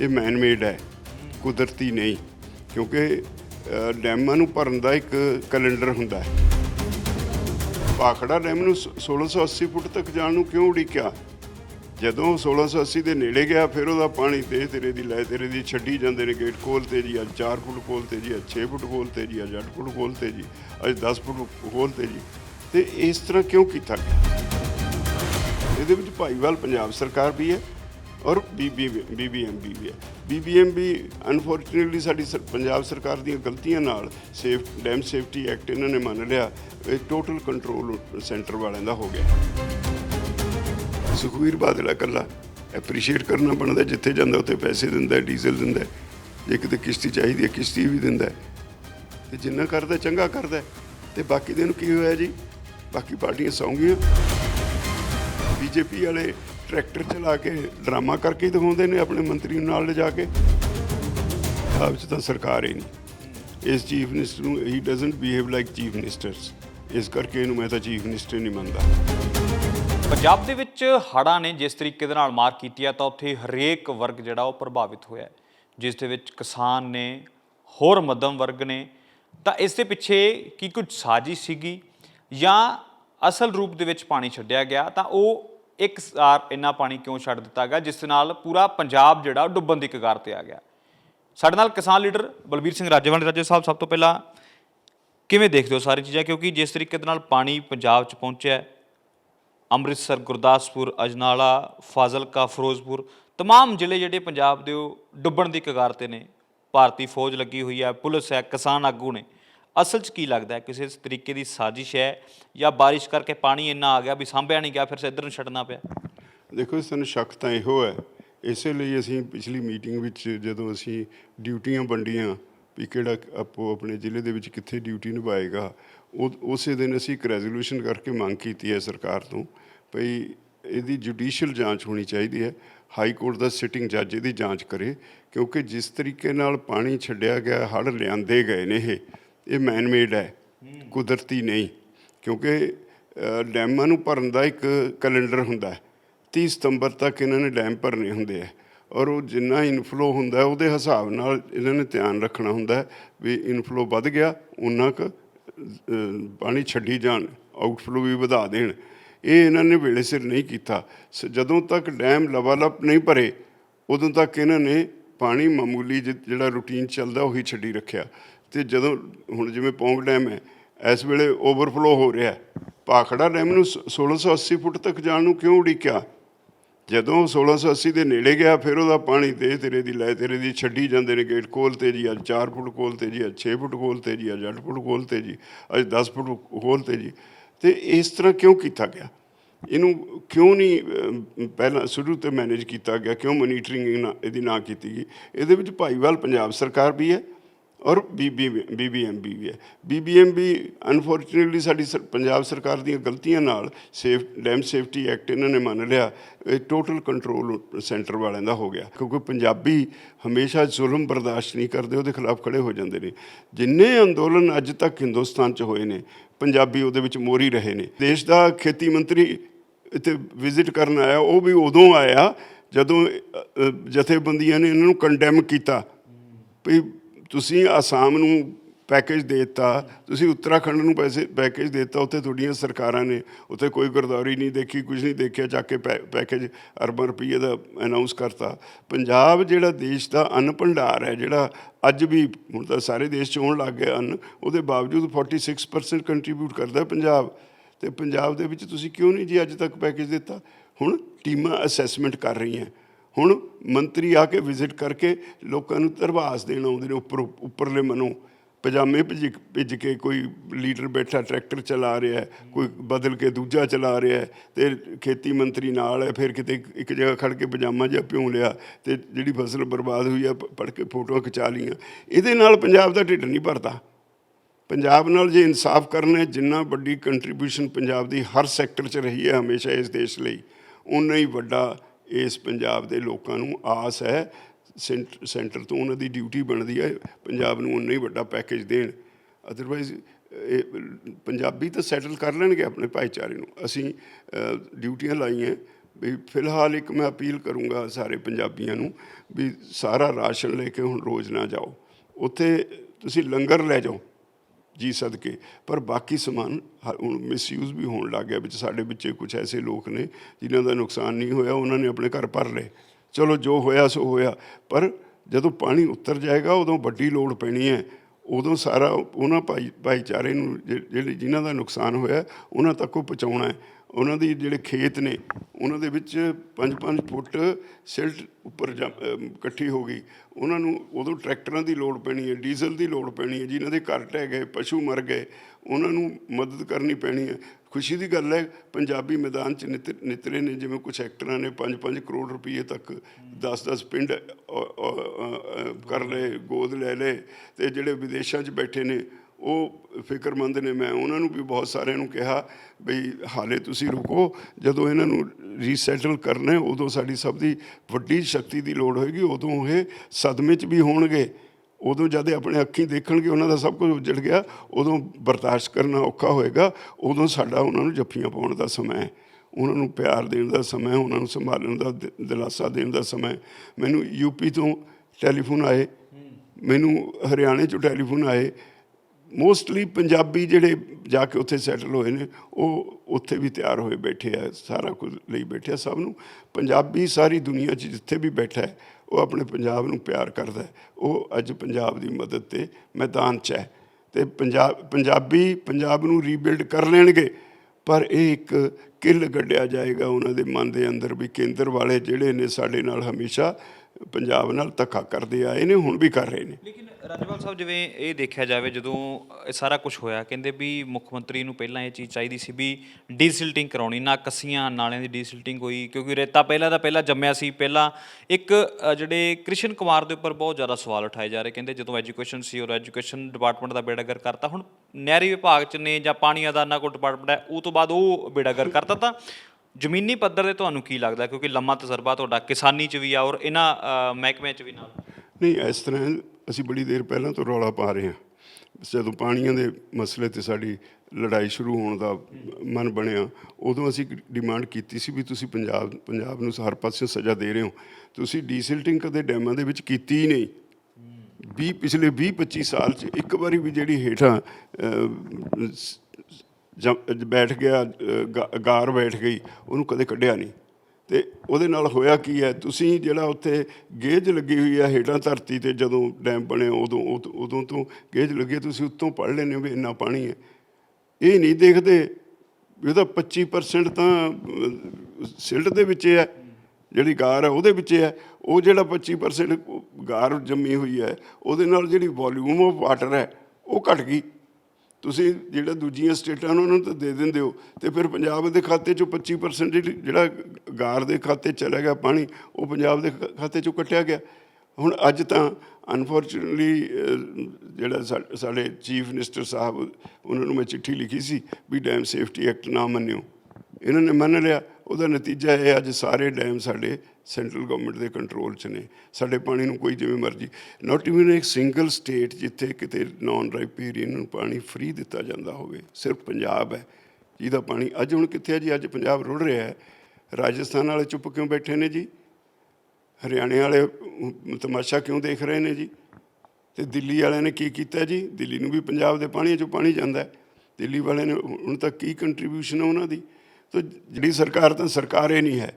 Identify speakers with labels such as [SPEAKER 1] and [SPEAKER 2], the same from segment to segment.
[SPEAKER 1] ਇਹ ਮੈਨ ਮੇਡ ਹੈ, ਕੁਦਰਤੀ ਨਹੀਂ, ਕਿਉਂਕਿ ਡੈਮਾਂ ਨੂੰ ਭਰਨ ਦਾ ਇੱਕ ਕੈਲੰਡਰ ਹੁੰਦਾ ਹੈ। ਭਾਖੜਾ ਡੈਮ ਨੂੰ ਸ- 1680 ਫੁੱਟ ਤੱਕ ਜਾਣ ਨੂੰ ਕਿਉਂ ਉਡੀਕਿਆ? ਜਦੋਂ 1680 ਦੇ ਨੇੜੇ ਗਿਆ, ਫਿਰ ਉਹਦਾ ਪਾਣੀ ਤੇ ਤੇਰੇ ਦੀ, ਲੈ ਤੇਰੇ ਦੀ ਛੱਡੀ ਜਾਂਦੇ ਨੇ ਗੇਟ ਖੋਲ ਤੇ ਜੀ, ਅੱਜ 4 ਫੁੱਟ ਖੋਲ ਤੇ ਜੀ, ਅੱਜ 6 ਫੁੱਟ ਖੋਲ ਤੇ ਜੀ, ਅੱਜ 8 ਫੁੱਟ ਖੋਲ ਤੇ ਜੀ, ਅੱਜ 10 ਫੁੱਟ ਖੋਲ ਤੇ ਜੀ। ਤੇ ਇਸ ਤਰ੍ਹਾਂ ਕਿਉਂ ਕੀਤਾ ਗਿਆ? ਇਹਦੇ ਵਿੱਚ ਭਾਈਵਾਲ ਪੰਜਾਬ ਸਰਕਾਰ ਵੀ ਹੈ ਔਰ ਬੀਬੀ ਬੀਬੀਐਮਬੀ ਵੀ ਹੈ ਬੀਬੀਐਮਬੀ ਅਨਫੋਰਚੂਨੇਟਲੀ ਸਾਡੀ ਸਰ- ਪੰਜਾਬ ਸਰਕਾਰ ਦੀਆਂ ਗਲਤੀਆਂ ਨਾਲ ਸੇਫ, ਡੈਮ ਸੇਫਟੀ ਐਕਟ ਇਹਨਾਂ ਨੇ ਮੰਨ ਲਿਆ, ਇਹ ਟੋਟਲ ਕੰਟਰੋਲ ਸੈਂਟਰ ਵਾਲਿਆਂ ਦਾ ਹੋ ਗਿਆ ਸੁਖਵੀਰ ਬਾਦਲ ਇਕੱਲਾ ਐਪਰੀਸ਼ੀਏਟ ਕਰਨਾ ਬਣਦਾ, ਜਿੱਥੇ ਜਾਂਦਾ ਉੱਥੇ ਪੈਸੇ ਦਿੰਦਾ, ਡੀਜ਼ਲ ਦਿੰਦਾ ਜੇ ਕਿਤੇ ਕਿਸ਼ਤੀ ਚਾਹੀਦੀ ਹੈ, ਕਿਸ਼ਤੀ ਵੀ ਦਿੰਦਾ ਹੈ। ਤੇ ਜਿੰਨਾ ਕਰਦਾ, ਚੰਗਾ ਕਰਦਾ ਹੈ। ਤੇ ਬਾਕੀ ਦੇ ਨੂੰ ਕੀ ਹੋਇਆ ਜੀ ਬਾਕੀ ਪਾਰਟੀਆਂ ਸੌਂਗੀਆਂ ਬੀਜੇਪੀ ਵਾਲੇ ਟਰੈਕਟਰ ਚਲਾ ਕੇ ਡਰਾਮਾ ਕਰਕੇ ਹੀ ਦਿਖਾਉਂਦੇ ਨੇ ਆਪਣੇ ਮੰਤਰੀ ਨੂੰ ਨਾਲ ਲਿਜਾ ਕੇ। ਆਪ ਚ ਤਾਂ ਸਰਕਾਰ ਹੀ ਨਹੀਂ। ਇਸ ਚੀਫ ਮਿਨਿਸਟਰ ਨੂੰ he doesn't behave like chief ministers. ਇਸ ਕਰਕੇ ਇਹਨੂੰ ਮੈਂ ਤਾਂ ਚੀਫ ਮਿਨਿਸਟਰ ਨਹੀਂ ਮੰਨਦਾ।
[SPEAKER 2] ਪੰਜਾਬ ਦੇ ਵਿੱਚ ਹੜ੍ਹਾਂ ਨੇ ਜਿਸ ਤਰੀਕੇ ਦੇ ਨਾਲ ਮਾਰ ਕੀਤੀ ਹੈ ਤਾਂ ਉੱਥੇ ਹਰੇਕ ਵਰਗ ਜਿਹੜਾ ਉਹ ਪ੍ਰਭਾਵਿਤ ਹੋਇਆ ਜਿਸ ਦੇ ਵਿੱਚ ਕਿਸਾਨ ਨੇ, ਹੋਰ ਮੱਧਮ ਵਰਗ ਨੇ। ਤਾਂ ਇਸ ਦੇ ਪਿੱਛੇ ਕੀ ਕੁਝ ਸਾਜ਼ਿਸ਼ ਸੀਗੀ ਜਾਂ ਅਸਲ ਰੂਪ ਦੇ ਵਿੱਚ ਪਾਣੀ ਛੱਡਿਆ ਗਿਆ ਤਾਂ ਉਹ ਇੱਕ ਸਾਰ ਇੰਨਾ ਪਾਣੀ ਕਿਉਂ ਛੱਡ ਦਿੱਤਾ ਗਿਆ ਜਿਸ ਦੇ ਨਾਲ ਪੂਰਾ ਪੰਜਾਬ ਜਿਹੜਾ ਉਹ ਡੁੱਬਣ ਦੀ ਕਗਾਰ ਤੇ ਆ ਗਿਆ ਸਾਡੇ ਨਾਲ ਕਿਸਾਨ ਲੀਡਰ ਬਲਬੀਰ ਸਿੰਘ ਰਾਜੇਵਾਲ ਰਾਜੇ ਸਾਹਿਬ ਸਭ ਤੋਂ ਪਹਿਲਾਂ ਕਿਵੇਂ ਦੇਖਦੇ ਹੋ ਸਾਰੀ ਚੀਜ਼ਾਂ ਕਿਉਂਕਿ ਜਿਸ ਤਰੀਕੇ ਦੇ ਨਾਲ ਪਾਣੀ ਪੰਜਾਬ 'ਚ ਪਹੁੰਚਿਆ ਹੈ ਅੰਮ੍ਰਿਤਸਰ ਗੁਰਦਾਸਪੁਰ ਅਜਨਾਲਾ ਫਾਜ਼ਿਲਕਾ ਫਿਰੋਜ਼ਪੁਰ तमाम ਜ਼ਿਲ੍ਹੇ ਜਿਹੜੇ ਪੰਜਾਬ ਦੇ ਉਹ ਡੁੱਬਣ ਦੀ ਕਗਾਰ ਤੇ ਨੇ ਭਾਰਤੀ ਫੌਜ ਲੱਗੀ ਹੋਈ ਹੈ ਪੁਲਿਸ ਹੈ ਕਿਸਾਨ ਆਗੂ ਨੇ ਅਸਲ 'ਚ ਕੀ ਲੱਗਦਾ ਹੈ? ਕਿਸੇ ਤਰੀਕੇ ਦੀ ਸਾਜ਼ਿਸ਼ ਹੈ ਜਾਂ ਬਾਰਿਸ਼ ਕਰਕੇ ਪਾਣੀ ਇੰਨਾ ਆ ਗਿਆ ਵੀ ਸਾਂਭਿਆ ਨਹੀਂ ਗਿਆ, ਫਿਰ ਇੱਧਰ ਨੂੰ ਛੱਡਣਾ ਪਿਆ।
[SPEAKER 1] ਦੇਖੋ ਸਾਨੂੰ ਸ਼ੱਕ ਤਾਂ ਇਹੋ ਹੈ। ਇਸੇ ਲਈ ਅਸੀਂ ਪਿਛਲੀ ਮੀਟਿੰਗ ਵਿੱਚ ਜਦੋਂ ਅਸੀਂ ਡਿਊਟੀਆਂ ਵੰਡੀਆਂ ਵੀ ਕਿਹੜਾ ਆਪੋ ਆਪਣੇ ਜ਼ਿਲ੍ਹੇ ਦੇ ਵਿੱਚ ਕਿੱਥੇ ਡਿਊਟੀ ਨਿਭਾਏਗਾ, ਉਹ, ਉਸੇ ਦਿਨ ਅਸੀਂ ਇੱਕ ਰੈਜ਼ੋਲੂਸ਼ਨ ਕਰਕੇ ਮੰਗ ਕੀਤੀ ਹੈ ਸਰਕਾਰ ਤੋਂ ਭਈ ਇਹਦੀ ਜੁਡੀਸ਼ੀਅਲ ਜਾਂਚ ਹੋਣੀ ਚਾਹੀਦੀ ਹੈ ਹਾਈ ਕੋਰਟ ਦਾ ਸਿਟਿੰਗ ਜੱਜ ਇਹਦੀ ਜਾਂਚ ਕਰੇ, ਕਿਉਂਕਿ ਜਿਸ ਤਰੀਕੇ ਨਾਲ ਪਾਣੀ ਛੱਡਿਆ ਗਿਆ, ਹੜ੍ਹ ਲਿਆਂਦੇ ਗਏ ਨੇ ਇਹ ਇਹ ਮੈਨ ਮੇਡ ਹੈ। ਕੁਦਰਤੀ ਨਹੀਂ। ਕਿਉਂਕਿ ਡੈਮਾਂ ਨੂੰ ਭਰਨ ਦਾ ਇੱਕ ਕੈਲੰਡਰ ਹੁੰਦਾ ਹੈ। 30 ਸਤੰਬਰ ਤੱਕ ਇਹਨਾਂ ਨੇ ਡੈਮ ਭਰਨੇ ਹੁੰਦੇ ਆ। ਔਰ ਉਹ ਜਿੰਨਾ ਇਨਫਲੋ ਹੁੰਦਾ ਉਹਦੇ ਹਿਸਾਬ ਨਾਲ ਇਹਨਾਂ ਨੇ ਧਿਆਨ ਰੱਖਣਾ ਹੁੰਦਾ ਵੀ ਇਨਫਲੋ ਵੱਧ ਗਿਆ ਉਨਾ ਕੁ ਪਾਣੀ ਛੱਡੀ ਜਾਣ ਆਊਟਫਲੋ ਵੀ ਵਧਾ ਦੇਣ। ਇਹ ਇਹਨਾਂ ਨੇ ਵੇਲੇ ਸਿਰ ਨਹੀਂ ਕੀਤਾ। ਸ- ਜਦੋਂ ਤੱਕ ਡੈਮ ਲਵਾਲਪ ਨਹੀਂ ਭਰੇ, ਉਦੋਂ ਤੱਕ ਇਹਨਾਂ ਨੇ ਪਾਣੀ ਮਾਮੂਲੀ ਜਿ- ਜਿਹੜਾ ਰੂਟੀਨ ਚੱਲਦਾ, ਉਹੀ ਛੱਡੀ ਰੱਖਿਆ। ਤੇ ਜਦੋਂ ਹੁਣ ਜਿਵੇਂ ਪੌਂਗ ਡੈਮ ਹੈ, ਇਸ ਵੇਲੇ ਓਵਰਫਲੋ ਹੋ ਰਿਹਾ ਹੈ। ਭਾਖੜਾ ਡੈਮ ਨੂੰ ਸ- 1680 ਫੁੱਟ ਤੱਕ ਜਾਣ ਨੂੰ ਕਿਉਂ ਉਡੀਕਿਆ? ਜਦੋਂ 1680 ਦੇ ਨੇੜੇ ਗਿਆ, ਫਿਰ ਉਹਦਾ ਪਾਣੀ ਤੇ ਤੇਰੇ ਦੀ ਲੈ, ਤੇਰੇ ਦੀ ਛੱਡੀ ਜਾਂਦੇ ਨੇ ਗੇਟ ਖੋਲ ਤੇ ਜੀ, ਅੱਜ 4 ਫੁੱਟ ਕੋਲ ਤੇ ਜੀ, ਅੱਜ 6 ਫੁੱਟ ਖੋਲ ਤੇ ਜੀ, ਅੱਜ 8 ਫੁੱਟ ਖੋਲ ਤੇ ਜੀ, ਅੱਜ 10 ਫੁੱਟ ਖੋਲ ਤੇ ਜੀ। ਤੇ ਇਸ ਤਰ੍ਹਾਂ ਕਿਉਂ ਕੀਤਾ ਗਿਆ? ਇਹਨੂੰ ਕਿਉਂ ਨਹੀਂ ਪਹਿਲਾਂ ਸ਼ੁਰੂ ਤੋਂ ਮੈਨੇਜ ਕੀਤਾ ਗਿਆ? ਕਿਉਂ ਮੋਨੀਟਰਿੰਗ ਇਹਦੀ ਨਾ ਕੀਤੀ ਗਈ? ਇਹਦੇ ਵਿੱਚ ਭਾਈਵਾਲ ਪੰਜਾਬ ਸਰਕਾਰ ਵੀ ਹੈ ਔਰ ਬੀਬੀ ਬੀਬੀਐਮਬੀ ਵੀ ਹੈ। ਬੀਬੀਐਮਬੀ ਅਨਫੋਰਚੂਨੇਟਲੀ ਸਾਡੀ ਸਰ- ਪੰਜਾਬ ਸਰਕਾਰ ਦੀਆਂ ਗਲਤੀਆਂ ਨਾਲ ਸੇਫ, ਡੈਮ ਸੇਫਟੀ ਐਕਟ ਇਹਨਾਂ ਨੇ ਮੰਨ ਲਿਆ। ਇਹ ਟੋਟਲ ਕੰਟਰੋਲ ਸੈਂਟਰ ਵਾਲਿਆਂ ਦਾ ਹੋ ਗਿਆ। ਕਿਉਂਕਿ ਪੰਜਾਬੀ ਹਮੇਸ਼ਾ ਜ਼ੁਲਮ ਬਰਦਾਸ਼ਤ ਨਹੀਂ ਕਰਦੇ, ਉਹਦੇ ਖਿਲਾਫ ਖੜੇ ਹੋ ਜਾਂਦੇ ਨੇ। ਜਿੰਨੇ ਅੰਦੋਲਨ ਅੱਜ ਤੱਕ ਹਿੰਦੁਸਤਾਨ 'ਚ ਹੋਏ ਨੇ, ਪੰਜਾਬੀ ਉਹਦੇ ਵਿੱਚ ਮੋਰੀ ਰਹੇ ਨੇ। ਦੇਸ਼ ਦਾ ਖੇਤੀ ਮੰਤਰੀ ਇੱਥੇ ਵਿਜ਼ਿਟ ਕਰਨ ਆਇਆ, ਉਹ ਵੀ ਉਦੋਂ ਆਇਆ ਜਦੋਂ ਜਥੇਬੰਦੀਆਂ ਨੇ ਇਹਨਾਂ ਨੂੰ ਕੰਡੈਮ ਕੀਤਾ। ਵੀ ਤੁਸੀਂ ਆਸਾਮ ਨੂੰ ਪੈਕੇਜ ਦੇ ਦਿੱਤਾ, ਤੁਸੀਂ ਉੱਤਰਾਖੰਡ ਨੂੰ ਪੈਸੇ ਪੈਕੇਜ ਦਿੱਤਾ, ਉੱਥੇ ਤੁਹਾਡੀਆਂ ਸਰਕਾਰਾਂ ਨੇ, ਉੱਥੇ ਕੋਈ ਗਰਦੌਰੀ ਨਹੀਂ ਦੇਖੀ ਕੁਝ ਨਹੀਂ ਦੇਖਿਆ ਜਾ ਕੇ ਪੈ- ਪੈਕੇਜ ਅਰਬਾਂ ਰੁਪਈਏ ਦਾ ਅਨਾਉਂਸ ਕਰਤਾ। ਪੰਜਾਬ ਜਿਹੜਾ ਦੇਸ਼ ਦਾ ਅੰਨ ਭੰਡਾਰ ਹੈ, ਜਿਹੜਾ ਅੱਜ ਵੀ ਹੁਣ ਤਾਂ ਸਾਰੇ ਦੇਸ਼ 'ਚ ਆਉਣ ਲੱਗ ਗਿਆ ਅੰਨ, ਉਹਦੇ ਬਾਵਜੂਦ 46% ਕੰਟਰੀਬਿਊਟ ਕਰਦਾ ਪੰਜਾਬ। ਤੇ ਪੰਜਾਬ ਦੇ ਵਿੱਚ ਤੁਸੀਂ ਕਿਉਂ ਨਹੀਂ ਜੀ ਅੱਜ ਤੱਕ ਪੈਕੇਜ ਦਿੱਤਾ? ਹੁਣ ਟੀਮਾਂ ਅਸੈਸਮੈਂਟ ਕਰ ਰਹੀਆਂ। ਹੁਣ ਮੰਤਰੀ ਆ ਕੇ ਵਿਜ਼ਿਟ ਕਰਕੇ ਲੋਕਾਂ ਨੂੰ ਧਰਵਾਸ ਦੇਣ ਆਉਂਦੇ ਨੇ ਉੱਪਰ ਉੱਪਰਲੇ ਮਨੋਂ। ਪਜਾਮੇ ਭਿੱਜ ਭਿੱਜ ਕੇ ਕੋਈ ਲੀਡਰ ਬੈਠਾ, ਟਰੈਕਟਰ ਚਲਾ ਰਿਹਾ ਕੋਈ ਬਦਲ ਕੇ ਦੂਜਾ ਚਲਾ ਰਿਹਾ ਹੈ, ਤੇ ਖੇਤੀ ਮੰਤਰੀ ਨਾਲ ਹੈ, ਫਿਰ ਕਿਤੇ ਇੱਕ- ਜਗ੍ਹਾ ਖੜ ਕੇ ਪਜਾਮਾ ਜਿਹਾ ਪਿਉ ਲਿਆ ਤੇ ਜਿਹੜੀ ਫਸਲ ਬਰਬਾਦ ਹੋਈ ਆ ਪੜ ਕੇ ਫੋਟੋਆਂ ਖਿਚਾ ਲੀਆਂ ਇਹਦੇ ਨਾਲ ਪੰਜਾਬ ਦਾ ਢਿੱਡ ਨਹੀਂ ਭਰਦਾ। ਪੰਜਾਬ ਨਾਲ ਜੇ ਇਨਸਾਫ ਕਰਨਾ ਜਿੰਨਾ ਵੱਡੀ ਕੰਟਰੀਬਿਊਸ਼ਨ ਪੰਜਾਬ ਦੀ ਹਰ ਸੈਕਟਰ 'ਚ ਰਹੀ ਹੈ ਹਮੇਸ਼ਾ ਇਸ ਦੇਸ਼ ਲਈ ਉਨਾ ਹੀ ਵੱਡਾ ਇਸ ਪੰਜਾਬ ਦੇ ਲੋਕਾਂ ਨੂੰ ਆਸ ਹੈ, ਸੈਂਟ- ਸੈਂਟਰ ਤੋਂ ਉਹਨਾਂ ਦੀ ਡਿਊਟੀ ਬਣਦੀ ਹੈ, ਪੰਜਾਬ ਨੂੰ ਉਨਾ ਹੀ ਵੱਡਾ ਪੈਕੇਜ ਦੇਣ। ਅਦਰਵਾਈਜ਼ ਪੰਜਾਬੀ ਤਾਂ ਸੈਟਲ ਕਰ ਲੈਣਗੇ ਆਪਣੇ ਭਾਈਚਾਰੇ ਨੂੰ। ਅਸੀਂ ਡਿਊਟੀਆਂ ਲਾਈਆਂ, ਵੀ ਫਿਲਹਾਲ ਇੱਕ ਮੈਂ ਅਪੀਲ ਕਰੂੰਗਾ ਸਾਰੇ ਪੰਜਾਬੀਆਂ ਨੂੰ ਵੀ ਸਾਰਾ ਰਾਸ਼ਨ ਲੈ ਕੇ ਹੁਣ ਰੋਜ਼ ਨਾ ਜਾਓ। ਉੱਥੇ ਤੁਸੀਂ ਲੰਗਰ ਲੈ ਜਾਓ। ਜੀ ਸਦਕੇ। ਪਰ ਬਾਕੀ ਸਮਾਨ ਹੁਣ ਮਿਸਯੂਜ਼ ਵੀ ਹੋਣ ਲੱਗ ਗਿਆ ਵਿੱਚ। ਸਾਡੇ ਵਿੱਚ ਕੁਝ ਐਸੇ ਲੋਕ ਨੇ ਜਿਨ੍ਹਾਂ ਦਾ ਨੁਕਸਾਨ ਨਹੀਂ ਹੋਇਆ, ਉਹਨਾਂ ਨੇ ਆਪਣੇ ਘਰ ਭਰ ਲਏ। ਚਲੋ ਜੋ ਹੋਇਆ ਸੋ ਹੋਇਆ। ਪਰ ਜਦੋਂ ਪਾਣੀ ਉੱਤਰ ਜਾਏਗਾ, ਉਦੋਂ ਵੱਡੀ ਲੋੜ ਪੈਣੀ ਹੈ। ਉਦੋਂ ਸਾਰਾ ਉਹਨਾਂ ਭਾਈ, ਭਾਈਚਾਰੇ ਨੂੰ ਜਿ- ਜਿਹੜੇ ਜਿਨ੍ਹਾਂ ਦਾ ਨੁਕਸਾਨ ਹੋਇਆ, ਉਹਨਾਂ ਤੱਕ ਉਹ ਪਹੁੰਚਾਉਣਾ ਹੈ। ਉਹਨਾਂ ਦੀ ਜਿਹੜੇ ਖੇਤ ਨੇ, ਉਹਨਾਂ ਦੇ ਵਿੱਚ 5-5 ਫੁੱਟ ਸਿਲਟ ਉੱਪਰ ਜੰਮ- ਇਕੱਠੀ ਹੋ ਗਈ। ਉਹਨਾਂ ਨੂੰ ਉਦੋਂ ਟਰੈਕਟਰਾਂ ਦੀ ਲੋੜ ਪੈਣੀ ਹੈ, ਡੀਜ਼ਲ ਦੀ ਲੋੜ ਪੈਣੀ ਹੈ, ਜਿਨ੍ਹਾਂ ਦੇ ਘਰ ਢਹਿ ਗਏ, ਪਸ਼ੂ ਮਰ ਗਏ, ਉਹਨਾਂ ਨੂੰ ਮਦਦ ਕਰਨੀ ਪੈਣੀ ਹੈ। ਖੁਸ਼ੀ ਦੀ ਗੱਲ ਹੈ, ਪੰਜਾਬੀ ਮੈਦਾਨ 'ਚ ਨਿਤ, ਨਿਤਰੇ ਨੇ ਜਿਵੇਂ ਕੁਝ ਐਕਟਰਾਂ ਨੇ 5-5 ਕਰੋੜ ਰੁਪਏ ਤੱਕ 10-10 ਪਿੰਡ ਕਰ ਲਏ, ਗੋਦ ਲੈ ਲਏ ਤੇ ਜਿਹੜੇ ਵਿਦੇਸ਼ਾਂ 'ਚ ਬੈਠੇ ਨੇ ਉਹ ਫਿਕਰਮੰਦ ਨੇ ਮੈਂ ਉਹਨਾਂ ਨੂੰ ਵੀ ਬਹੁਤ ਸਾਰਿਆਂ ਨੂੰ ਕਿਹਾ ਬਈ ਹਾਲੇ ਤੁਸੀਂ ਰੁਕੋ ਜਦੋਂ ਇਹਨਾਂ ਨੂੰ ਰੀਸੈਟਲ ਕਰਨਾ ਉਦੋਂ ਸਾਡੀ ਸਭ ਦੀ ਵੱਡੀ ਸ਼ਕਤੀ ਦੀ ਲੋੜ ਹੋਏਗੀ ਉਦੋਂ ਇਹ ਸਦਮੇ 'ਚ ਵੀ ਹੋਣਗੇ। ਉਦੋਂ ਜਦ ਆਪਣੇ ਅੱਖੀਂ ਦੇਖਣਗੇ ਉਹਨਾਂ ਦਾ ਸਭ ਕੁਝ ਉਜੜ ਗਿਆ ਉਦੋਂ ਬਰਦਾਸ਼ਤ ਕਰਨਾ ਔਖਾ ਹੋਏਗਾ ਉਦੋਂ ਸਾਡਾ ਉਹਨਾਂ ਨੂੰ ਜੱਫੀਆਂ ਪਾਉਣ ਦਾ ਸਮਾਂ ਹੈ। ਉਹਨਾਂ ਨੂੰ ਪਿਆਰ ਦੇਣ ਦਾ ਸਮਾਂ ਹੈ ਉਹਨਾਂ ਨੂੰ ਸੰਭਾਲਣ ਦਾ ਦਿਲਾਸਾ ਦੇਣ ਦਾ ਸਮਾਂ ਮੈਨੂੰ ਯੂਪੀ ਤੋਂ ਟੈਲੀਫੋਨ ਆਏ ਮੈਨੂੰ ਹਰਿਆਣੇ ਚੋਂ ਟੈਲੀਫੋਨ ਆਏ ਮੋਸਟਲੀ ਪੰਜਾਬੀ ਜਿਹੜੇ ਜਾ ਕੇ ਉੱਥੇ ਸੈਟਲ ਹੋਏ ਨੇ, ਉਹ ਉੱਥੇ ਵੀ ਤਿਆਰ ਹੋਏ ਬੈਠੇ ਆ, ਸਾਰਾ ਕੁਝ ਲਈ ਬੈਠੇ ਆ ਸਭ ਨੂੰ। ਪੰਜਾਬੀ ਸਾਰੀ ਦੁਨੀਆ 'ਚ ਜਿੱਥੇ ਵੀ ਬੈਠਾ ਹੈ, ਉਹ ਆਪਣੇ ਪੰਜਾਬ ਨੂੰ ਪਿਆਰ ਕਰਦਾ ਹੈ। ਉਹ ਅੱਜ ਪੰਜਾਬ ਦੀ ਮਦਦ ਤੇ ਮੈਦਾਨ 'ਚ ਹੈ। ਤੇ ਪੰਜਾਬ ਪੰਜਾਬੀ ਪੰਜਾਬ ਨੂੰ ਰੀਬਿਲਡ ਕਰ ਲੈਣਗੇ, ਪਰ ਇਹ ਇੱਕ ਕਿੱਲ ਗੱਡਿਆ ਜਾਏਗਾ ਉਹਨਾਂ ਦੇ ਮਨ ਦੇ ਅੰਦਰ ਵੀ ਕੇਂਦਰ ਵਾਲੇ ਜਿਹੜੇ ਨੇ ਸਾਡੇ ਨਾਲ ਹਮੇਸ਼ਾ ਪੰਜਾਬ ਨਾਲ ਧੱਕਾ ਕਰਦੇ ਆਏ ਨੇ, ਹੁਣ ਵੀ ਕਰ ਰਹੇ ਨੇ।
[SPEAKER 2] ਲੇਕਿਨ ਰਾਜਪਾਲ ਸਾਹਿਬ ਜਿਵੇਂ ਇਹ ਦੇਖਿਆ ਜਾਵੇ ਜਦੋਂ ਇਹ ਸਾਰਾ ਕੁਝ ਹੋਇਆ ਕਹਿੰਦੇ ਵੀ ਮੁੱਖ ਮੰਤਰੀ ਨੂੰ ਪਹਿਲਾਂ ਇਹ ਚੀਜ਼ ਚਾਹੀਦੀ ਸੀ ਵੀ ਡੀਸਿਲਟਿੰਗ ਕਰਾਉਣੀ ਨਾ ਕੱਸੀਆਂ ਨਾਲਿਆਂ ਦੀ ਡੀਸਿਲਟਿੰਗ ਹੋਈ ਕਿਉਂਕਿ ਰੇਤਾ ਪਹਿਲਾਂ ਦਾ ਪਹਿਲਾਂ ਜੰਮਿਆ ਸੀ। ਪਹਿਲਾਂ ਇੱਕ ਅ, ਜਿਹੜੇ ਕ੍ਰਿਸ਼ਨ ਕੁਮਾਰ ਦੇ ਉੱਪਰ ਬਹੁਤ ਜ਼ਿਆਦਾ ਸਵਾਲ ਉਠਾਏ ਜਾ ਰਹੇ ਕਹਿੰਦੇ ਜਦੋਂ ਐਜੂਕੇਸ਼ਨ ਸੀ ਔਰ ਐਜੂਕੇਸ਼ਨ ਡਿਪਾਰਟਮੈਂਟ ਦਾ ਬੇੜਾਗਰ ਕਰਤਾ ਹੁਣ ਨਹਿਰੀ ਵਿਭਾਗ ਚ ਨੇ ਜਾਂ ਪਾਣੀਆਂ ਦਾ ਨਾ ਕੋਈ ਡਿਪਾਰਟਮੈਂਟ ਹੈ ਉਹ ਤੋਂ ਬਾਅਦ ਉਹ ਬੇੜਾਗਰ ਕਰਤਾ ਤਾਂ ਜ਼ਮੀਨੀ ਪੱਧਰ ਤੇ ਤੁਹਾਨੂੰ ਕੀ ਲੱਗਦਾ ਕਿਉਂਕਿ ਲੰਮਾ ਤਜਰਬਾ ਤੁਹਾਡਾ ਕਿਸਾਨੀ ਚ ਵੀ ਆ ਔਰ ਇਹਨਾਂ ਅ, ਮਹਿਕਮਿਆਂ ਚ ਵੀ ਨਾਲ?
[SPEAKER 1] ਨਹੀਂ ਇਸ ਤਰ੍ਹਾਂ ਅਸੀਂ ਬੜੀ ਦੇਰ ਪਹਿਲਾਂ ਤੋਂ ਰੌਲਾ ਪਾ ਰਹੇ ਹਾਂ। ਜਦੋਂ ਪਾਣੀਆਂ ਦੇ ਮਸਲੇ ਤੇ ਸਾਡੀ ਲੜਾਈ ਸ਼ੁਰੂ ਹੋਣ ਦਾ ਮਨ ਬਣਿਆ ਉਦੋਂ ਅਸੀਂ ਡਿਮਾਂਡ ਕੀਤੀ ਸੀ ਵੀ ਤੁਸੀਂ ਪੰਜਾਬ ਪੰਜਾਬ ਨੂੰ ਹਰ ਪਾਸੇ ਸਜ਼ਾ ਦੇ ਰਹੇ ਹੋ। ਤੁਸੀਂ ਡੀਸਿਲਟਿੰਗ ਕਦੇ ਡੈਮਾਂ ਦੇ ਵਿੱਚ ਕੀਤੀ ਹੀ ਨਹੀਂ। 20 ਪਿਛਲੇ 20 25 ਸਾਲ ਚ ਇੱਕ ਵਾਰੀ ਵੀ ਜਿਹੜੀ ਹੇਠਾਂ ਅਹ, ਬੈਠ ਗਿਆ ਗਾ- ਗਾਰ ਬੈਠ ਗਈ ਉਹਨੂੰ ਕਦੇ ਕੱਢਿਆ ਨਹੀਂ। ਤੇ ਉਹਦੇ ਨਾਲ ਹੋਇਆ ਕੀ ਹੈ? ਤੁਸੀਂ ਜਿਹੜਾ ਉੱਥੇ ਗੇਜ ਲੱਗੀ ਹੋਈ ਹੈ ਹੇਠਾਂ ਧਰਤੀ ਤੇ ਜਦੋਂ ਡੈਮ ਬਣਿਆ ਉਦੋਂ ਉਦ- ਉਦੋਂ ਤੋਂ ਗੇਜ ਲੱਗੇ ਤੁਸੀਂ ਉੱਤੋਂ ਪੜ ਲੈਂਦੇ ਹੋ ਵੀ ਇੰਨਾ ਪਾਣੀ ਹੈ। ਇਹ ਨਹੀਂ ਦੇਖਦੇ ਵੀ ਉਹਦਾ 25% ਤਾਂ ਅਹ, ਸਿਲਟ ਦੇ ਵਿੱਚ ਹੈ ਜਿਹੜੀ ਗਾਰ ਹੈ ਉਹਦੇ ਵਿੱਚ ਹੈ ਉਹ ਜਿਹੜਾ 25% ਗਾਰ ਜੰਮੀ ਹੋਈ ਹੈ ਉਹਦੇ ਨਾਲ ਜਿਹੜੀ ਵੋਲਿਊਮ ਆਫ ਵਾਟਰ ਹੈ ਉਹ ਘਟ ਗਈ। ਤੁਸੀਂ ਜਿਹੜਾ ਦੂਜੀਆਂ ਸਟੇਟਾਂ ਨੂੰ ਉਹਨਾਂ ਨੂੰ ਤਾਂ ਦੇ ਦਿੰਦੇ ਹੋ ਤੇ ਫਿਰ ਪੰਜਾਬ ਦੇ ਖਾਤੇ ਚੋਂ 25% ਜਿਹੜਾ ਗਾਰ ਦੇ ਖਾਤੇ ਚਲਾ ਗਿਆ ਪਾਣੀ, ਉਹ ਪੰਜਾਬ ਦੇ ਖ- ਖਾਤੇ ਚੋਂ ਕੱਟਿਆ ਗਿਆ। ਹੁਣ ਅੱਜ ਤਾਂ ਅਨਫੋਰਚੂਨਟਲੀ ਜਿਹੜਾ ਸਾ- ਸਾਡੇ ਚੀਫ ਮਿਨਿਸਟਰ ਸਾਹਿਬ, ਉਹਨਾਂ ਨੂੰ ਮੈਂ ਚਿੱਠੀ ਲਿਖੀ ਸੀ ਵੀ ਡੈਮ ਸੇਫਟੀ ਐਕਟ ਨਾ ਮੰਨਿਓ। ਇਹਨਾਂ ਨੇ ਮੰਨ ਲਿਆ, ਉਹਦਾ ਨਤੀਜਾ ਇਹ ਅੱਜ ਸਾਰੇ ਡੈਮ ਸਾਡੇ ਸੈਂਟਰਲ ਗਵਰਨਮੈਂਟ ਦੇ ਕੰਟਰੋਲ 'ਚ ਨੇ। ਸਾਡੇ ਪਾਣੀ ਨੂੰ ਕੋਈ ਜਿਵੇਂ ਮਰਜ਼ੀ ਨਾਟ ਇਵਨ ਇੱਕ ਸਿੰਗਲ ਸਟੇਟ ਜਿੱਥੇ ਕਿਤੇ ਨਾਨ ਰਾਈਪੇਰੀਅਨ ਨੂੰ ਪਾਣੀ ਫ੍ਰੀ ਦਿੱਤਾ ਜਾਂਦਾ ਹੋਵੇ, ਸਿਰਫ ਪੰਜਾਬ ਹੈ। ਜਿਹਦਾ ਪਾਣੀ ਅੱਜ ਹੁਣ ਕਿੱਥੇ ਹੈ ਜੀ? ਅੱਜ ਪੰਜਾਬ ਰੁੜ ਰਿਹਾ ਹੈ। ਰਾਜਸਥਾਨ ਵਾਲੇ ਚੁੱਪ ਕਿਉਂ ਬੈਠੇ ਨੇ ਜੀ? ਹਰਿਆਣੇ ਵਾਲੇ ਤਮਾਸ਼ਾ ਕਿਉਂ ਦੇਖ ਰਹੇ ਨੇ ਜੀ? ਤੇ ਦਿੱਲੀ ਵਾਲਿਆਂ ਨੇ ਕੀ ਕੀਤਾ ਜੀ? ਦਿੱਲੀ ਨੂੰ ਵੀ ਪੰਜਾਬ ਦੇ ਪਾਣੀ ਚੋਂ ਪਾਣੀ ਜਾਂਦਾ ਹੈ। ਦਿੱਲੀ ਵਾਲਿਆਂ ਨੇ ਹੁਣ ਤੱਕ ਕੀ ਕੰਟਰੀਬਿਊਸ਼ਨ ਹੈ ਉਹਨਾਂ ਦੀ? ਤਾਂ ਜਿਹੜੀ ਸਰਕਾਰ ਤਾਂ ਸਰਕਾਰ ਹੀ ਨਹੀਂ ਹੈ।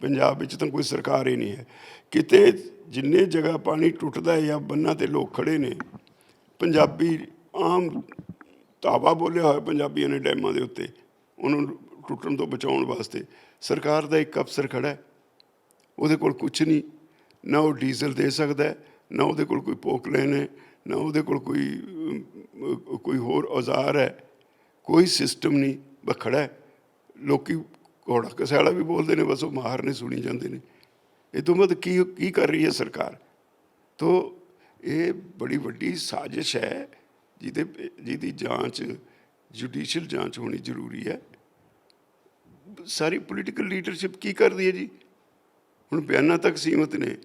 [SPEAKER 1] ਪੰਜਾਬ ਵਿੱਚ ਤਾਂ ਕੋਈ ਸਰਕਾਰ ਹੀ ਨਹੀਂ ਹੈ। ਕਿਤੇ ਜਿੰਨੇ ਜਗ੍ਹਾ ਪਾਣੀ ਟੁੱਟਦਾ ਹੈ ਜਾਂ ਬੰਨਾਂ ਤੇ ਲੋਕ ਖੜੇ ਨੇ, ਪੰਜਾਬੀ ਆਮ ਧਾਵਾ ਬੋਲਿਆ ਹੋਇਆ ਪੰਜਾਬੀਆਂ ਨੇ ਡੈਮਾਂ ਦੇ ਉੱਤੇ, ਉਹਨਾਂ ਨੂੰ ਟੁੱਟਣ ਤੋਂ ਬਚਾਉਣ ਵਾਸਤੇ। ਸਰਕਾਰ ਦਾ ਇੱਕ ਅਫਸਰ ਖੜਾ ਹੈ, ਉਹਦੇ ਕੋਲ ਕੁਝ ਨਹੀਂ, ਨਾ ਉਹ ਡੀਜ਼ਲ ਦੇ ਸਕਦਾ ਨਾ ਉਹਦੇ ਕੋਲ ਕੋਈ ਪੋਕਲੇਨ ਹੈ, ਨਾ ਉਹਦੇ ਕੋਲ ਕੋਈ ਕੋਈ ਹੋਰ ਔਜ਼ਾਰ ਹੈ, ਕੋਈ ਸਿਸਟਮ ਨਹੀਂ ਬਖੜਾ ਹੈ। ਲੋਕੀ ਘੋੜਾ ਕਸਾਲਾ ਵੀ ਬੋਲਦੇ ਨੇ ਬਸ ਉਹ ਮਾਹਰ ਨੇ ਸੁਣੀ ਜਾਂਦੇ ਨੇ। ਇਹ ਤੋਂ ਬਾਅਦ ਕੀ ਕੀ ਕਰ ਰਹੀ ਹੈ ਸਰਕਾਰ? ਤੋ ਇਹ ਬੜੀ ਵੱਡੀ ਸਾਜ਼ਿਸ਼ ਹੈ ਜਿਹਦੇ ਜਿਹਦੀ ਜਾਂਚ ਜੁਡੀਸ਼ੀਅਲ ਜਾਂਚ ਹੋਣੀ ਜ਼ਰੂਰੀ ਹੈ। ਸਾਰੀ ਪੋਲੀਟੀਕਲ ਲੀਡਰਸ਼ਿਪ ਕੀ ਕਰਦੀ ਹੈ ਜੀ? ਹੁਣ ਬਿਆਨਾਂ ਤੱਕ ਸੀਮਤ ਨੇ।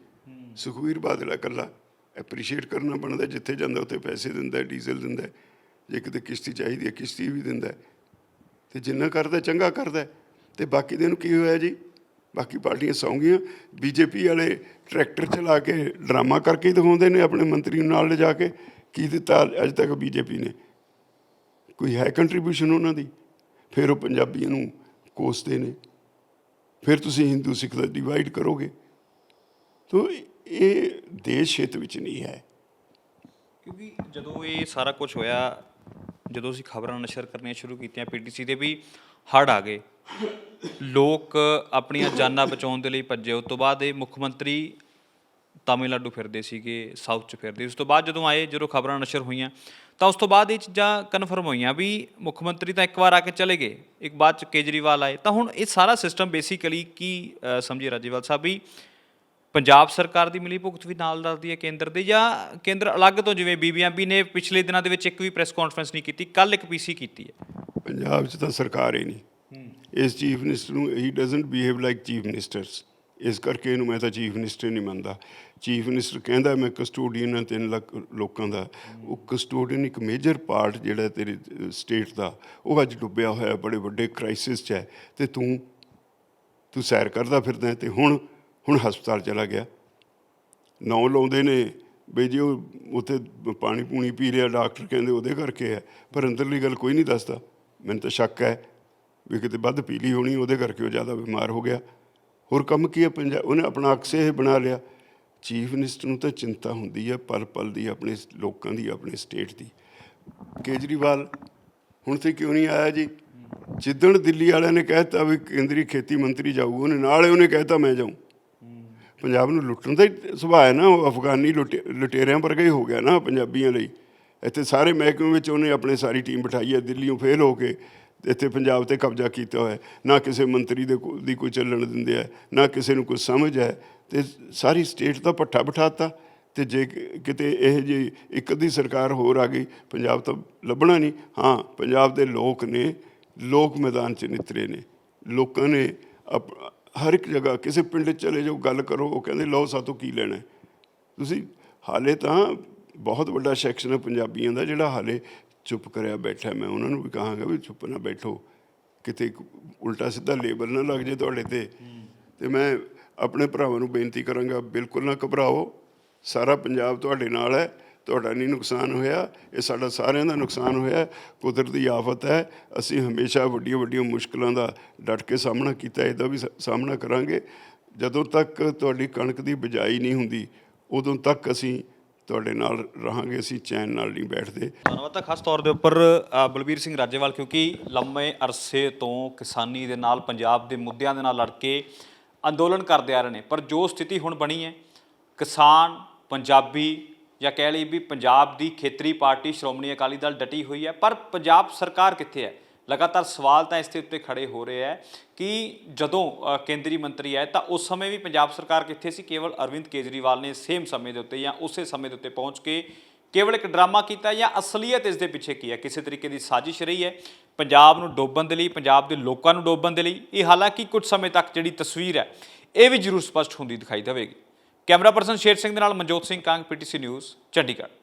[SPEAKER 1] ਸੁਖਵੀਰ ਬਾਦਲ ਇਕੱਲਾ। ਐਪਰੀਸ਼ੀਏਟ ਕਰਨਾ ਬਣਦਾ ਜਿੱਥੇ ਜਾਂਦਾ ਉੱਥੇ ਪੈਸੇ ਦਿੰਦਾ ਡੀਜ਼ਲ ਦਿੰਦਾ। ਜੇ ਕਿਤੇ ਕਿਸ਼ਤੀ ਚਾਹੀਦੀ ਹੈ ਕਿਸ਼ਤੀ ਵੀ ਦਿੰਦਾ। ਤੇ ਜਿੰਨਾ ਕਰਦਾ ਚੰਗਾ ਕਰਦਾ। ਤੇ ਬਾਕੀ ਦੇ ਨੂੰ ਕੀ ਹੋਇਆ ਜੀ? ਬਾਕੀ ਪਾਰਟੀਆਂ ਸੌਂਗੀਆਂ, ਬੀਜੇਪੀ ਵਾਲੇ ਟਰੈਕਟਰ ਚਲਾ ਕੇ ਡਰਾਮਾ ਕਰਕੇ ਦਿਖਾਉਂਦੇ ਨੇ ਆਪਣੇ ਮੰਤਰੀ ਨੂੰ ਨਾਲ ਲਿਜਾ ਕੇ। ਕੀ ਦਿੱਤਾ ਅੱਜ ਤੱਕ ਬੀਜੇਪੀ ਨੇ? ਕੋਈ ਹੈ ਕੰਟਰੀਬਿਊਸ਼ਨ ਉਹਨਾਂ ਦੀ? ਫਿਰ ਉਹ ਪੰਜਾਬੀਆਂ ਨੂੰ ਕੋਸਦੇ ਨੇ। ਫਿਰ ਤੁਸੀਂ ਹਿੰਦੂ ਸਿੱਖ ਦਾ ਡਿਵਾਈਡ ਕਰੋਗੇ। ਤੋ ਇਹ ਦੇਸ਼ ਹਿੱਤ ਵਿੱਚ ਨਹੀਂ ਹੈ।
[SPEAKER 2] ਕਿਉਂਕਿ ਜਦੋਂ ਇਹ ਸਾਰਾ ਕੁਝ ਹੋਇਆ, ਜਦੋਂ ਅਸੀਂ ਖਬਰਾਂ ਨਸ਼ਰ ਕਰਨੀਆਂ ਸ਼ੁਰੂ ਕੀਤੀਆਂ ਪੀਟੀਸੀ ਦੇ ਵੀ ਹੜ ਆ ਗਏ। ਲੋਕ ਆਪਣੀਆਂ ਜਾਨਾਂ ਬਚਾਉਣ ਦੇ ਲਈ ਭੱਜੇ। ਉਸ ਤੋਂ ਬਾਅਦ ਇਹ ਮੁੱਖ ਮੰਤਰੀ ਤਾਮਿਲਨਾਡੂ ਫਿਰਦੇ ਸੀਗੇ ਸਾਊਥ ਚ ਫਿਰਦੇ। ਉਸ ਤੋਂ ਬਾਅਦ ਜਦੋਂ ਆਏ ਜਦੋਂ ਖਬਰਾਂ ਨਸ਼ਰ ਹੋਈਆਂ ਤਾਂ ਉਸ ਤੋਂ ਬਾਅਦ ਇਹ ਚੀਜ਼ਾਂ ਕਨਫਰਮ ਹੋਈਆਂ ਵੀ ਮੁੱਖ ਮੰਤਰੀ ਤਾਂ ਇੱਕ ਵਾਰ ਆ ਕੇ ਚਲੇ ਗਏ। ਇੱਕ ਬਾਅਦ ਚ ਕੇਜਰੀਵਾਲ ਆਏ। ਤਾਂ ਹੁਣ ਇਹ ਸਾਰਾ ਸਿਸਟਮ ਬੇਸਿਕਲੀ ਕੀ ਅ, ਸਮਝੇ ਰਾਜੇਵਾਲ ਸਾਹਿਬ ਵੀ ਪੰਜਾਬ ਸਰਕਾਰ ਦੀ ਮਿਲੀ ਭੁਗਤ ਵੀ ਨਾਲ ਦੱਸਦੀ ਹੈ ਕੇਂਦਰ ਦੇ ਜਾਂ ਕੇਂਦਰ ਅਲੱਗ ਤੋਂ ਜਿਵੇਂ ਬੀਬੀਐਮਬੀ ਨੇ ਪਿਛਲੇ ਦਿਨਾਂ ਦੇ ਵਿੱਚ ਇੱਕ ਵੀ ਪ੍ਰੈਸ ਕਾਨਫਰੰਸ ਨਹੀਂ ਕੀਤੀ ਕੱਲ ਇੱਕ ਪੀਸੀ ਕੀਤੀ ਹੈ।
[SPEAKER 1] ਪੰਜਾਬ 'ਚ ਤਾਂ ਸਰਕਾਰ ਹੀ ਨਹੀਂ। ਇਸ ਚੀਫ ਮਿਨਿਸਟਰ ਨੂੰ he doesn't behave like chief ministers. ਇਸ ਕਰਕੇ ਇਹਨੂੰ ਮੈਂ ਤਾਂ ਚੀਫ ਮਿਨਿਸਟਰ ਨਹੀਂ ਮੰਨਦਾ। ਚੀਫ ਮਿਨਿਸਟਰ ਕਹਿੰਦਾ ਮੈਂ ਕਸਟੋਡੀਅਨ ਹਾਂ ਤਿੰਨ ਲੱਖ ਲੋਕਾਂ ਦਾ। ਉਹ ਕਸਟੋਡੀਅਨ ਇੱਕ ਮੇਜਰ ਪਾਰਟ ਜਿਹੜਾ ਤੇਰੇ ਸਟੇਟ ਦਾ ਉਹ ਅੱਜ ਡੁੱਬਿਆ ਹੋਇਆ ਬੜੇ ਵੱਡੇ ਕ੍ਰਾਈਸਿਸ 'ਚ ਹੈ। ਤੇ ਤੂੰ ਤੂੰ ਸੈਰ ਕਰਦਾ ਫਿਰਦਾ ਤੇ ਹੁਣ ਹੁਣ ਹਸਪਤਾਲ ਚਲਾ ਗਿਆ। ਨੌ ਲਾਉਂਦੇ ਨੇ ਵੀ ਜੀ ਉਹ ਉੱਥੇ ਪਾਣੀ ਪੂਣੀ ਪੀ ਰਿਹਾ ਡਾਕਟਰ ਕਹਿੰਦੇ ਉਹਦੇ ਕਰਕੇ ਹੈ ਪਰ ਅੰਦਰਲੀ ਗੱਲ ਕੋਈ ਨਹੀਂ ਦੱਸਦਾ। ਮੈਨੂੰ ਤਾਂ ਸ਼ੱਕ ਹੈ ਵੀ ਕਿਤੇ ਵੱਧ ਪੀ ਲਈ ਹੋਣੀ ਉਹਦੇ ਕਰਕੇ ਉਹ ਜ਼ਿਆਦਾ ਬਿਮਾਰ ਹੋ ਗਿਆ। ਹੋਰ ਕੰਮ ਕੀ ਹੈ ਪੰਜਾਬ ਉਹਨੇ ਆਪਣਾ ਅਕਸੇ ਇਹ ਬਣਾ ਲਿਆ। ਚੀਫ ਮਿਨਿਸਟਰ ਨੂੰ ਤਾਂ ਚਿੰਤਾ ਹੁੰਦੀ ਹੈ ਪਲ ਪਲ ਦੀ ਆਪਣੇ ਲੋਕਾਂ ਦੀ ਆਪਣੇ ਸਟੇਟ ਦੀ। ਕੇਜਰੀਵਾਲ ਹੁਣ ਤੇ ਕਿਉਂ ਨਹੀਂ ਆਇਆ ਜੀ? ਜਿੱਦਣ ਦਿੱਲੀ ਵਾਲਿਆਂ ਨੇ ਕਹਿਤਾ ਵੀ ਕੇਂਦਰੀ ਖੇਤੀ ਮੰਤਰੀ ਜਾਊਗਾ ਉਹਨੇ ਨਾਲ ਹੀ ਉਹਨੇ ਕਹਿਤਾ ਮੈਂ ਜਾਊਂ। ਪੰਜਾਬ ਨੂੰ ਲੁੱਟਣ ਦਾ ਹੀ ਸੁਭਾਅ ਹੈ ਨਾ ਉਹ ਅਫਗਾਨੀ ਲੁਟੇ- ਲੁਟੇਰਿਆਂ ਵਰਗਾ ਹੀ ਹੋ ਗਿਆ ਨਾ ਪੰਜਾਬੀਆਂ ਲਈ। ਇੱਥੇ ਸਾਰੇ ਮਹਿਕਮੇ ਵਿੱਚ ਉਹਨੇ ਆਪਣੇ ਸਾਰੀ ਟੀਮ ਬਿਠਾਈ ਹੈ, ਦਿੱਲੀੋਂ ਫੇਲ ਹੋ ਕੇ ਇੱਥੇ ਪੰਜਾਬ ਤੇ ਕਬਜ਼ਾ ਕੀਤਾ ਹੋਇਆ ਨਾ ਕਿਸੇ ਮੰਤਰੀ ਦੇ ਦੀ ਕੋਈ ਚੱਲਣ ਦਿੰਦੇ ਆ, ਨਾ ਕਿਸੇ ਨੂੰ ਕੋਈ ਸਮਝ ਹੈ। ਤੇ ਸਾਰੀ ਸਟੇਟ ਦਾ ਪੱਠਾ ਬਿਠਾਤਾ ਤੇ ਜੇ ਕਿਤੇ ਇਹ ਜੀ ਇੱਕ ਅੱਧੀ ਸਰਕਾਰ ਹੋਰ ਆ ਗਈ, ਪੰਜਾਬ ਤਾਂ ਲੱਭਣਾ ਨਹੀਂ। ਹਾਂ, ਪੰਜਾਬ ਦੇ ਲੋਕ ਨੇ, ਲੋਕ ਮੈਦਾਨ 'ਚ ਨਿਤਰੇ ਨੇ। ਲੋਕਾਂ ਨੇ ਅਪ- ਹਰ ਇੱਕ ਜਗ੍ਹਾ, ਕਿਸੇ ਪਿੰਡ ਚਲੇ ਜਾਓ, ਗੱਲ ਕਰੋ, ਉਹ ਕਹਿੰਦੇ, ਲਓ ਸਾਤੋਂ ਕੀ ਲੈਣਾ ਤੁਸੀਂ ਹਾਲੇ ਤਾਂ ਬਹੁਤ ਵੱਡਾ ਸੈਕਸ਼ਨ ਹੈ ਪੰਜਾਬੀਆਂ ਦਾ ਜਿਹੜਾ ਹਾਲੇ ਚੁੱਪ ਕਰਿਆ ਬੈਠਾ ਮੈਂ ਉਹਨਾਂ ਨੂੰ ਵੀ ਕਹਾਂਗਾ ਵੀ ਚੁੱਪ ਨਾ ਬੈਠੋ। ਕਿਤੇ ਉਲਟਾ ਸਿੱਧਾ ਲੇਬਰ ਨਾ ਲੱਗ ਜੇ ਤੁਹਾਡੇ ਤੇ। ਤੇ ਮੈਂ ਆਪਣੇ ਭਰਾਵਾਂ ਨੂੰ ਬੇਨਤੀ ਕਰਾਂਗਾ, ਬਿਲਕੁਲ ਨਾ ਘਬਰਾਓ। ਸਾਰਾ ਪੰਜਾਬ ਤੁਹਾਡੇ ਨਾਲ ਹੈ। ਤੁਹਾਡਾ ਨਹੀਂ ਨੁਕਸਾਨ ਹੋਇਆ। ਇਹ ਸਾਡਾ ਸਾਰਿਆਂ ਦਾ ਨੁਕਸਾਨ ਹੋਇਆ। ਹੈ। ਕੁਦਰਤੀ ਆਫਤ ਹੈ। ਅਸੀਂ ਹਮੇਸ਼ਾ ਵੱਡੀਆਂ ਵੱਡੀਆਂ ਮੁਸ਼ਕਲਾਂ ਦਾ ਡਟ ਕੇ ਸਾਹਮਣਾ ਕੀਤਾ, ਇਹਦਾ ਵੀ ਸਾਹਮਣਾ ਕਰਾਂਗੇ। ਜਦੋਂ ਤੱਕ ਤੁਹਾਡੀ ਕਣਕ ਦੀ ਬਿਜਾਈ ਨਹੀਂ ਹੁੰਦੀ, ਉਦੋਂ ਤੱਕ ਅਸੀਂ ਤੁਹਾਡੇ ਨਾਲ ਰਹਾਂਗੇ, ਅਸੀਂ ਚੈਨ ਨਾਲ ਨਹੀਂ ਬੈਠਦੇ।
[SPEAKER 2] ਧੰਨਵਾਦ ਤਾਂ ਖਾਸ ਤੌਰ ਦੇ ਉੱਪਰ ਬਲਬੀਰ ਸਿੰਘ ਰਾਜੇਵਾਲ, ਕਿਉਂਕਿ ਲੰਮੇ ਅਰਸੇ ਤੋਂ ਕਿਸਾਨੀ ਦੇ ਨਾਲ, ਪੰਜਾਬ ਦੇ ਮੁੱਦਿਆਂ ਦੇ ਨਾਲ ਲੜ ਕੇ ਅੰਦੋਲਨ ਕਰਦੇ ਆ ਰਹੇ ਨੇ। ਪਰ ਜੋ ਸਥਿਤੀ ਹੁਣ ਬਣੀ ਹੈ, ਕਿਸਾਨ, ਪੰਜਾਬੀ ਜਾਂ ਕਹਿ ਲਈ ਵੀ ਪੰਜਾਬ ਦੀ ਖੇਤਰੀ ਪਾਰਟੀ, ਸ਼੍ਰੋਮਣੀ ਅਕਾਲੀ ਦਲ ਡਟੀ ਹੋਈ ਹੈ, ਪਰ ਪੰਜਾਬ ਸਰਕਾਰ ਕਿੱਥੇ ਹੈ? ਲਗਾਤਾਰ ਸਵਾਲ ਤਾਂ ਇਸ ਦੇ ਉੱਤੇ ਖੜੇ ਹੋ ਰਹੇ ਹੈ ਕਿ ਜਦੋਂ ਕੇਂਦਰੀ ਮੰਤਰੀ ਹੈ ਤਾਂ ਉਸ ਸਮੇਂ ਵੀ ਪੰਜਾਬ ਸਰਕਾਰ ਕਿੱਥੇ ਸੀ? ਕੇਵਲ ਅਰਵਿੰਦ ਕੇਜਰੀਵਾਲ ਨੇ ਸੇਮ ਸਮੇਂ ਦੇ ਉੱਤੇ ਜਾਂ ਉਸੇ ਸਮੇਂ ਦੇ ਉੱਤੇ ਪਹੁੰਚ ਕੇ ਕੇਵਲ ਇੱਕ ਡਰਾਮਾ ਕੀਤਾ ਜਾਂ ਅਸਲੀਅਤ ਇਸ ਦੇ ਪਿੱਛੇ ਕੀ ਹੈ? ਕਿਸੇ ਤਰੀਕੇ ਦੀ ਸਾਜ਼ਿਸ਼ ਰਹੀ ਹੈ। ਪੰਜਾਬ ਨੂੰ ਡੋਬਣ ਦੇ ਲਈ, ਪੰਜਾਬ ਦੇ ਲੋਕਾਂ ਨੂੰ ਡੋਬਣ ਦੇ ਲਈ ਇਹ ਹਾਲਾਂਕਿ ਕੁਝ ਸਮੇਂ ਤੱਕ ਜਿਹੜੀ ਤਸਵੀਰ ਹੈ, ਇਹ ਵੀ ਜ਼ਰੂਰ ਸਪਸ਼ਟ ਹੁੰਦੀ ਦਿਖਾਈ ਦੇਵੇਗੀ। ਕੈਮਰਾ ਪਰਸਨ ਸ਼ੇਰ ਸਿੰਘ ਦੇ ਨਾਲ ਮਨਜੋਤ ਸਿੰਘ ਕਾਂਗ, ਪੀਟੀਸੀ ਨਿਊਜ਼, ਚੰਡੀਗੜ੍ਹ।